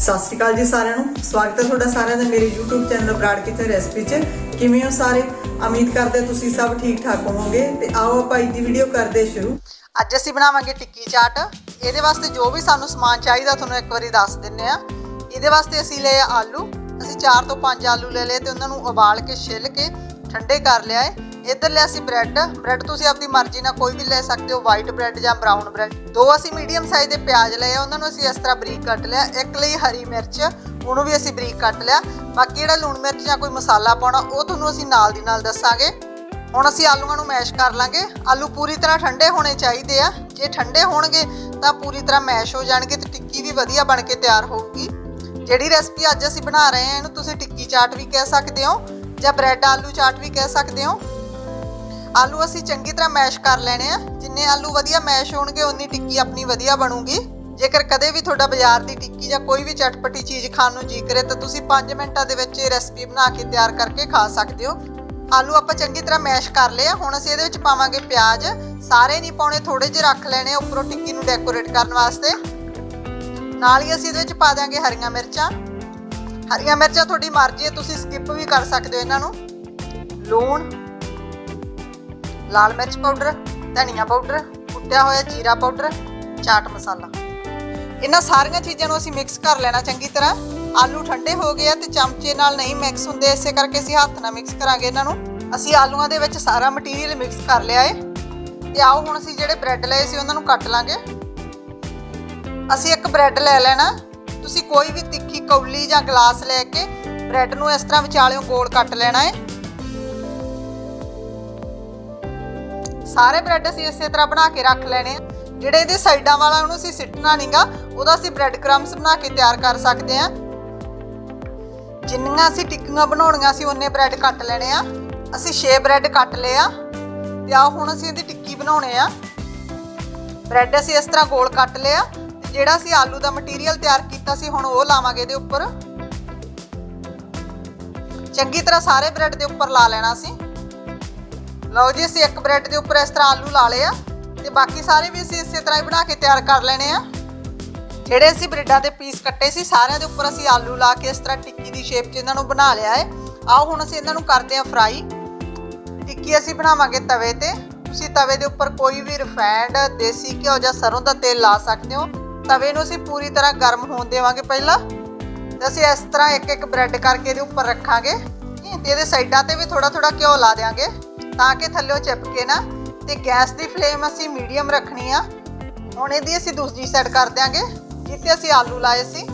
ਸਤਿ ਸ਼੍ਰੀ ਅਕਾਲ ਜੀ ਸਾਰਿਆਂ ਨੂੰ। ਸਵਾਗਤ ਹੈ ਤੁਹਾਡਾ ਸਾਰਿਆਂ ਦਾ ਮੇਰੇ YouTube channel Brar kitchen recipe 'ਚ। ਕਿਵੇਂ ਹੋ ਸਾਰੇ? ਉਮੀਦ ਕਰਦੇ ਤੁਸੀਂ ਸਭ ਠੀਕ ਠਾਕ ਹੋਵੋਗੇ। ਤੇ ਆਓ ਆਪਾਂ ਅੱਜ ਦੀ ਵੀਡੀਓ ਕਰਦੇ ਸ਼ੁਰੂ। ਅੱਜ ਅਸੀਂ ਬਣਾਵਾਂਗੇ ਟਿੱਕੀ ਚਾਟ। ਇਹਦੇ ਵਾਸਤੇ ਜੋ ਵੀ ਸਾਨੂੰ ਸਮਾਨ ਚਾਹੀਦਾ ਤੁਹਾਨੂੰ ਇੱਕ ਵਾਰੀ ਦੱਸ ਦਿੰਨੇ ਆ ਇਹਦੇ ਵਾਸਤੇ ਅਸੀਂ ਲਏ ਆਲੂ। ਅਸੀਂ 4 ਤੋਂ 5 ਆਲੂ ਲੈ ਲਏ ਤੇ ਉਹਨਾਂ ਨੂੰ ਉਬਾਲ ਕੇ ਛਿੱਲ ਕੇ ਠੰਡੇ ਕਰ ਲਿਆ ਏ ਇੱਧਰ ਲਿਆ ਅਸੀਂ ਬ੍ਰੈਡ। ਬ੍ਰੈਡ ਤੁਸੀਂ ਆਪਣੀ ਮਰਜ਼ੀ ਨਾਲ ਕੋਈ ਵੀ ਲੈ ਸਕਦੇ ਹੋ ਵਾਈਟ ਬ੍ਰੈਡ ਜਾਂ ਬਰਾਊਨ ਬ੍ਰੈਡ। ਦੋ ਅਸੀਂ ਮੀਡੀਅਮ ਸਾਈਜ਼ ਦੇ ਪਿਆਜ਼ ਲਏ ਆ, ਉਹਨਾਂ ਨੂੰ ਅਸੀਂ ਇਸ ਤਰ੍ਹਾਂ ਬਰੀਕ ਕੱਟ ਲਿਆ। ਇੱਕ ਲਈ ਹਰੀ ਮਿਰਚ, ਉਹਨੂੰ ਵੀ ਅਸੀਂ ਬਰੀਕ ਕੱਟ ਲਿਆ। ਬਾਕੀ ਜਿਹੜਾ ਲੂਣ ਮਿਰਚ ਜਾਂ ਕੋਈ ਮਸਾਲਾ ਪਾਉਣਾ, ਉਹ ਤੁਹਾਨੂੰ ਅਸੀਂ ਨਾਲ ਦੀ ਨਾਲ ਦੱਸਾਂਗੇ। ਹੁਣ ਅਸੀਂ ਆਲੂਆਂ ਨੂੰ ਮੈਸ਼ ਕਰ ਲਾਂਗੇ। ਆਲੂ ਪੂਰੀ ਤਰ੍ਹਾਂ ਠੰਡੇ ਹੋਣੇ ਚਾਹੀਦੇ ਆ। ਜੇ ਠੰਡੇ ਹੋਣਗੇ, ਤਾਂ ਪੂਰੀ ਤਰ੍ਹਾਂ ਮੈਸ਼ ਹੋ ਜਾਣਗੇ ਤੇ ਟਿੱਕੀ ਵੀ ਵਧੀਆ ਬਣ ਕੇ ਤਿਆਰ ਹੋਊਗੀ। ਜਿਹੜੀ ਰੈਸਪੀ ਅੱਜ ਅਸੀਂ ਬਣਾ ਰਹੇ ਹਾਂ ਇਹਨੂੰ ਤੁਸੀਂ ਟਿੱਕੀ ਚਾਟ ਵੀ ਕਹਿ ਸਕਦੇ ਹੋ ਜਾਂ ਬ੍ਰੈਡ ਆਲੂ ਚਾਟ ਵੀ ਕਹਿ ਸਕਦੇ ਹੋ। ਆਲੂ ਅਸੀਂ ਚੰਗੀ ਤਰ੍ਹਾਂ ਮੈਸ਼ ਕਰ ਲੈਣੇ ਆ। ਜਿੰਨੇ ਆਲੂ ਵਧੀਆ ਮੈਸ਼ ਹੋਣਗੇ ਉਨੀ ਟਿੱਕੀ ਆਪਣੀ ਵਧੀਆ ਬਣੂਗੀ। ਜੇਕਰ ਕਦੇ ਵੀ ਤੁਹਾਡਾ ਬਾਜ਼ਾਰ ਦੀ ਟਿੱਕੀ ਜਾਂ ਕੋਈ ਵੀ ਚਟਪਟੀ ਚੀਜ਼ ਖਾਣ ਨੂੰ ਜੀ ਕਰੇ, ਤਾਂ ਤੁਸੀਂ 5 ਮਿੰਟਾਂ ਦੇ ਵਿੱਚ ਇਹ ਰੈਸਪੀ ਬਣਾ ਕੇ ਤਿਆਰ ਕਰਕੇ ਖਾ ਸਕਦੇ ਹੋ। ਆਲੂ ਆਪਾਂ ਚੰਗੀ ਤਰ੍ਹਾਂ ਮੈਸ਼ ਕਰ ਲਏ ਆ। ਹੁਣ ਅਸੀਂ ਇਹਦੇ ਵਿੱਚ ਪਾਵਾਂਗੇ ਪਿਆਜ਼। ਸਾਰੇ ਨਹੀਂ ਪਾਉਣੇ ਥੋੜੇ ਜਿਹੇ ਰੱਖ ਲੈਣੇ ਉੱਪਰੋਂ ਟਿੱਕੀ ਨੂੰ ਡੈਕੋਰੇਟ ਕਰਨ ਵਾਸਤੇ। ਨਾਲ ਹੀ ਅਸੀਂ ਇਹਦੇ ਵਿੱਚ ਪਾ ਦਾਂਗੇ ਹਰੀਆਂ ਮਿਰਚਾਂ। ਹਰੀਆਂ ਮਿਰਚਾਂ ਤੁਹਾਡੀ ਮਰਜ਼ੀ ਹੈ, ਤੁਸੀਂ ਸਕਿਪ ਵੀ ਕਰ ਸਕਦੇ ਹੋ ਇਹਨਾਂ ਨੂੰ। ਲੂਣ ਲਾਲ ਮਿਰਚ ਪਾਊਡਰ, ਧਨੀਆ ਪਾਊਡਰ, ਕੁੱਟਿਆ ਹੋਇਆ ਜੀਰਾ ਪਾਊਡਰ, ਚਾਟ ਮਸਾਲਾ। ਇਹਨਾਂ ਸਾਰੀਆਂ ਚੀਜ਼ਾਂ ਨੂੰ ਅਸੀਂ ਮਿਕਸ ਕਰ ਲੈਣਾ ਚੰਗੀ ਤਰ੍ਹਾਂ। ਆਲੂ ਠੰਡੇ ਹੋ ਗਏ ਆ ਤੇ ਚਮਚੇ ਨਾਲ ਨਹੀਂ ਮਿਕਸ ਹੁੰਦੇ, ਇਸੇ ਕਰਕੇ ਅਸੀਂ ਹੱਥ ਨਾਲ ਮਿਕਸ ਕਰਾਂਗੇ ਇਹਨਾਂ ਨੂੰ। ਅਸੀਂ ਆਲੂਆਂ ਦੇ ਵਿੱਚ ਸਾਰਾ ਮਟੀਰੀਅਲ ਮਿਕਸ ਕਰ ਲਿਆ ਏ। ਤੇ ਆਓ ਹੁਣ ਅਸੀਂ ਜਿਹੜੇ ਬ੍ਰੈਡ ਲਏ ਸੀ ਉਹਨਾਂ ਨੂੰ ਕੱਟ ਲਾਂਗੇ। ਅਸੀਂ ਇੱਕ ਬ੍ਰੈਡ ਲੈ ਲੈਣਾ। ਤੁਸੀਂ ਕੋਈ ਵੀ ਤਿੱਖੀ ਕੌਲੀ ਜਾਂ ਗਲਾਸ ਲੈ ਕੇ ਬ੍ਰੈਡ ਨੂੰ ਇਸ ਤਰ੍ਹਾਂ ਵਿਚਾਲਿਓਂ ਗੋਲ ਕੱਟ ਲੈਣਾ ਏ। ਸਾਰੇ ਬ੍ਰੈਡ ਅਸੀਂ ਇਸੇ ਤਰ੍ਹਾਂ ਬਣਾ ਕੇ ਰੱਖ ਲੈਣੇ ਆ। ਜਿਹੜੇ ਇਹਦੇ ਸਾਈਡਾਂ ਵਾਲਾ ਉਹਨੂੰ ਅਸੀਂ ਸਿੱਟਣਾ ਨਹੀਂਗਾ ਉਹਦਾ ਅਸੀਂ ਬ੍ਰੈਡ ਕ੍ਰੰਬਸ ਬਣਾ ਕੇ ਤਿਆਰ ਕਰ ਸਕਦੇ ਆ। ਜਿੰਨੀਆਂ ਅਸੀਂ ਟਿੱਕੀਆਂ ਬਣਾਉਣੀਆਂ ਸੀ, ਉਹਨੇ ਬ੍ਰੈਡ ਕੱਟ ਲੈਣੇ ਆ। ਅਸੀਂ 6 ਬ੍ਰੈਡ ਕੱਟ ਲਏ ਆ ਤੇ ਆ ਹੁਣ ਅਸੀਂ ਇਹਦੀ ਟਿੱਕੀ ਬਣਾਉਣੇ ਆ। ਬ੍ਰੈਡ ਅਸੀਂ ਇਸ ਤਰ੍ਹਾਂ ਗੋਲ ਕੱਟ ਲਿਆ ਤੇ ਜਿਹੜਾ ਅਸੀਂ ਆਲੂ ਦਾ ਮਟੀਰੀਅਲ ਤਿਆਰ ਕੀਤਾ ਸੀ, ਹੁਣ ਉਹ ਲਾਵਾਂਗੇ ਇਹਦੇ ਉੱਪਰ। ਚੰਗੀ ਤਰ੍ਹਾਂ ਸਾਰੇ ਬ੍ਰੈਡ ਦੇ ਉੱਪਰ ਲਾ ਲੈਣਾ ਸੀ। ਲਓ ਜੀ, ਅਸੀਂ ਇੱਕ ਬ੍ਰੈਡ ਦੇ ਉੱਪਰ ਇਸ ਤਰ੍ਹਾਂ ਆਲੂ ਲਾ ਲਏ ਆ ਤੇ ਬਾਕੀ ਸਾਰੇ ਵੀ ਅਸੀਂ ਇਸੇ ਤਰ੍ਹਾਂ ਹੀ ਬਣਾ ਕੇ ਤਿਆਰ ਕਰ ਲੈਣੇ ਆ। ਜਿਹੜੇ ਅਸੀਂ ਬ੍ਰੈਡਾਂ ਦੇ ਪੀਸ ਕੱਟੇ ਸੀ, ਸਾਰਿਆਂ ਦੇ ਉੱਪਰ ਅਸੀਂ ਆਲੂ ਲਾ ਕੇ ਇਸ ਤਰ੍ਹਾਂ ਟਿੱਕੀ ਦੀ ਸ਼ੇਪ 'ਚ ਇਹਨਾਂ ਨੂੰ ਬਣਾ ਲਿਆ ਹੈ ਆਓ ਹੁਣ ਅਸੀਂ ਇਹਨਾਂ ਨੂੰ ਕਰਦੇ ਆ ਫਰਾਈ ਟਿੱਕੀ ਅਸੀਂ ਬਣਾਵਾਂਗੇ ਤਵੇ ਤੇ। ਤੁਸੀਂ ਤਵੇ ਦੇ ਉੱਪਰ ਕੋਈ ਵੀ ਰਿਫਾਈਂਡ ਦੇਸੀ ਘਿਓ ਜਾਂ ਸਰੋਂ ਦਾ ਤੇਲ ਲਾ ਸਕਦੇ ਹੋ। ਤਵੇ ਨੂੰ ਅਸੀਂ ਪੂਰੀ ਤਰ੍ਹਾਂ ਗਰਮ ਹੋਣ ਦੇਵਾਂਗੇ ਪਹਿਲਾਂ। ਅਸੀਂ ਇਸ ਤਰ੍ਹਾਂ ਇੱਕ ਇੱਕ ਬ੍ਰੈਡ ਕਰਕੇ ਇਹਦੇ ਉੱਪਰ ਰੱਖਾਂਗੇ। ਤੇ ਇਹਦੇ ਸਾਈਡਾਂ ਤੇ ਵੀ ਥੋੜਾ ਥੋੜਾ ਘਿਓ ਲਾ ਦੇਾਂਗੇ ਤਾਂ ਕਿ ਥੱਲੇੋਂ ਚਿਪਕੇ ਨਾ ਤੇ ਗੈਸ ਦੀ ਫਲੇਮ ਅਸੀਂ ਮੀਡੀਅਮ ਰੱਖਣੀ ਆ। ਹੁਣ ਇਹਦੀ ਅਸੀਂ ਦੂਜੀ ਸਾਈਡ ਕਰ ਦਿਆਂਗੇ, ਜਿੱਥੇ ਅਸੀਂ ਆਲੂ ਲਾਏ ਸੀ।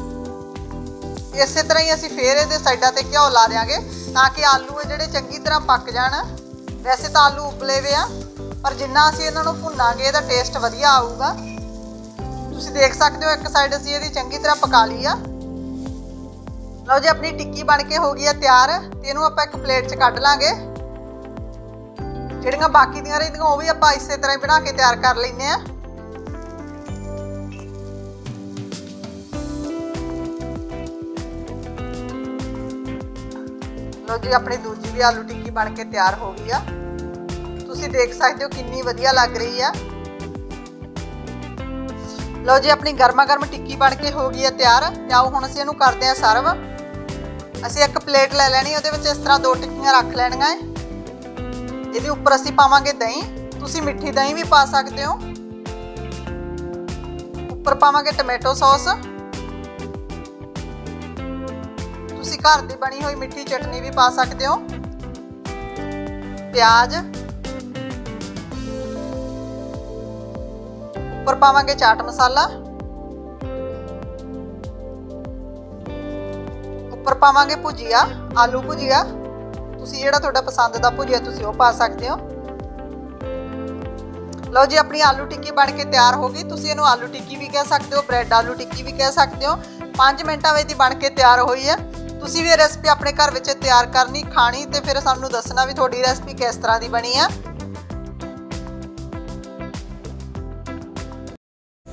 ਇਸੇ ਤਰ੍ਹਾਂ ਹੀ ਅਸੀਂ ਫੇਰ ਇਹਦੇ ਸਾਈਡਾਂ ਤੇ ਘਿਓ ਲਾ ਦਿਆਂਗੇ ਤਾਂ ਕਿ ਆਲੂ ਜਿਹੜੇ ਚੰਗੀ ਤਰ੍ਹਾਂ ਪੱਕ ਜਾਣ। ਵੈਸੇ ਤਾਂ ਆਲੂ ਉਬਲੇ ਵੇ ਆ, ਪਰ ਜਿੰਨਾ ਅਸੀਂ ਇਹਨਾਂ ਨੂੰ ਭੁੰਨਾਂਗੇ, ਇਹਦਾ ਟੇਸਟ ਵਧੀਆ ਆਊਗਾ। ਤੁਸੀਂ ਦੇਖ ਸਕਦੇ ਹੋ, ਇੱਕ ਸਾਈਡ ਅਸੀਂ ਇਹਦੀ ਚੰਗੀ ਤਰ੍ਹਾਂ ਪਕਾ ਲਈ ਆ। ਲਓ ਜੀ, ਆਪਣੀ ਟਿੱਕੀ ਬਣ ਕੇ ਹੋ ਗਈ ਆ ਤਿਆਰ, ਤੇ ਇਹਨੂੰ ਆਪਾਂ ਇੱਕ ਪਲੇਟ 'ਚ ਕੱਢ ਲਾਂਗੇ। ਜਿਹੜੀਆਂ ਬਾਕੀ ਦੀਆਂ ਰਹਿੰਦੀਆਂ, ਉਹ ਵੀ ਆਪਾਂ ਇਸੇ ਤਰ੍ਹਾਂ ਹੀ ਬਣਾ ਕੇ ਤਿਆਰ ਕਰ ਲੈਂਦੇ ਆ ਲਓ ਜੀ, ਆਪਣੀ ਦੂਜੀ ਵੀ ਆਲੂ ਟਿੱਕੀ ਬਣ ਕੇ ਤਿਆਰ ਹੋ ਗਈ ਆ। ਤੁਸੀਂ ਦੇਖ ਸਕਦੇ ਹੋ ਕਿੰਨੀ ਵਧੀਆ ਲੱਗ ਰਹੀ ਆ। ਲਓ ਜੀ, ਆਪਣੀ ਗਰਮਾ ਗਰਮ ਟਿੱਕੀ ਬਣ ਕੇ ਹੋ ਗਈ ਆ ਤਿਆਰ। ਤੇ ਆਓ, ਹੁਣ ਅਸੀਂ ਇਹਨੂੰ ਕਰਦੇ ਹਾਂ ਸਰਵ। ਅਸੀਂ ਇੱਕ ਪਲੇਟ ਲੈ ਲੈਣੀ, ਉਹਦੇ ਵਿੱਚ ਇਸ ਤਰ੍ਹਾਂ ਦੋ ਟਿੱਕੀਆਂ ਰੱਖ ਲੈਣੀਆਂ ਏ। ਇਹਦੇ ਉੱਪਰ ਅਸੀਂ ਪਾਵਾਂਗੇ ਦਹੀਂ। ਤੁਸੀਂ ਮਿੱਠੀ ਦਹੀਂ ਵੀ ਪਾ ਸਕਦੇ ਹੋ। ਉੱਪਰ ਪਾਵਾਂਗੇ ਟੋਮੈਟੋ ਸੌਸ। ਤੁਸੀਂ ਘਰ ਦੀ ਬਣੀ ਹੋਈ ਮਿੱਠੀ ਚਟਨੀ ਵੀ ਪਾ ਸਕਦੇ ਹੋ। ਪਿਆਜ਼। ਉੱਪਰ ਪਾਵਾਂਗੇ ਚਾਟ ਮਸਾਲਾ। ਉੱਪਰ ਪਾਵਾਂਗੇ ਭੁਜੀਆ, ਆਲੂ ਭੁਜੀਆ। ਤੁਸੀਂ ਜਿਹੜਾ ਤੁਹਾਡਾ ਪਸੰਦ ਦਾ ਭੁਜੀਆ ਤੁਸੀਂ ਉਹ ਪਾ ਸਕਦੇ ਹੋ। ਲਓ ਜੀ, ਆਪਣੀ ਆਲੂ ਟਿੱਕੀ ਬਣ ਕੇ ਤਿਆਰ ਹੋ ਗਈ। ਤੁਸੀਂ ਇਹਨੂੰ ਆਲੂ ਟਿੱਕੀ ਵੀ ਕਹਿ ਸਕਦੇ ਹੋ, ਬ੍ਰੈਡ ਆਲੂ ਟਿੱਕੀ ਵੀ ਕਹਿ ਸਕਦੇ ਹੋ। 5 ਮਿੰਟਾਂ ਵਿੱਚ ਦੀ ਬਣ ਕੇ ਤਿਆਰ ਹੋਈ ਹੈ। ਤੁਸੀਂ ਵੀ ਇਹ ਰੈਸਪੀ ਆਪਣੇ ਘਰ ਵਿੱਚ ਤਿਆਰ ਕਰਨੀ, ਖਾਣੀ ਤੇ ਫਿਰ ਸਾਨੂੰ ਦੱਸਣਾ ਵੀ ਤੁਹਾਡੀ ਰੈਸਪੀ ਕਿਸ ਤਰ੍ਹਾਂ ਦੀ ਬਣੀ ਆ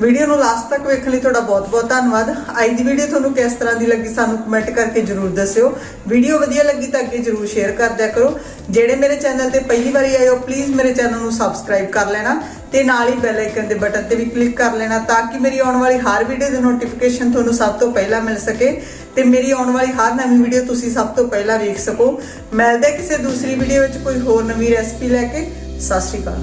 ਵੀਡੀਓ ਨੂੰ ਲਾਸਟ ਤੱਕ ਵੇਖਣ ਲਈ ਤੁਹਾਡਾ ਬਹੁਤ-ਬਹੁਤ ਧੰਨਵਾਦ। ਅੱਜ ਦੀ ਵੀਡੀਓ ਤੁਹਾਨੂੰ ਕਿਸ ਤਰ੍ਹਾਂ ਦੀ ਲੱਗੀ ਸਾਨੂੰ ਕਮੈਂਟ ਕਰਕੇ ਜਰੂਰ ਦੱਸਿਓ। ਵੀਡੀਓ ਵਧੀਆ ਲੱਗੀ ਤਾਂ ਅੱਗੇ ਜਰੂਰ ਸ਼ੇਅਰ ਕਰ ਦਿਆ ਕਰੋ। ਜਿਹੜੇ ਮੇਰੇ ਚੈਨਲ ਤੇ ਪਹਿਲੀ ਵਾਰੀ ਆਏ ਹੋ ਪਲੀਜ਼ ਮੇਰੇ ਚੈਨਲ ਨੂੰ ਸਬਸਕ੍ਰਾਈਬ ਕਰ ਲੈਣਾ ਤੇ ਨਾਲ ਹੀ ਬੈਲ ਆਈਕਨ ਦੇ ਬਟਨ ਤੇ ਵੀ ਕਲਿੱਕ ਕਰ ਲੈਣਾ ਤਾਂ ਕਿ ਮੇਰੀ ਆਉਣ ਵਾਲੀ ਹਰ ਵੀਡੀਓ ਦੀ ਨੋਟੀਫਿਕੇਸ਼ਨ ਤੁਹਾਨੂੰ ਸਭ ਤੋਂ ਪਹਿਲਾਂ ਮਿਲ ਸਕੇ ਤੇ ਮੇਰੀ ਆਉਣ ਵਾਲੀ ਹਰ ਨਵੀਂ ਵੀਡੀਓ ਤੁਸੀਂ ਸਭ ਤੋਂ ਪਹਿਲਾਂ ਵੇਖ ਸਕੋ। ਮਿਲਦੇ ਕਿਸੇ ਦੂਸਰੀ ਵੀਡੀਓ ਵਿੱਚ ਕੋਈ ਹੋਰ ਨਵੀਂ ਰੈਸਪੀ ਲੈ ਕੇ। ਸਤਿ ਸ਼੍ਰੀ ਅਕਾਲ।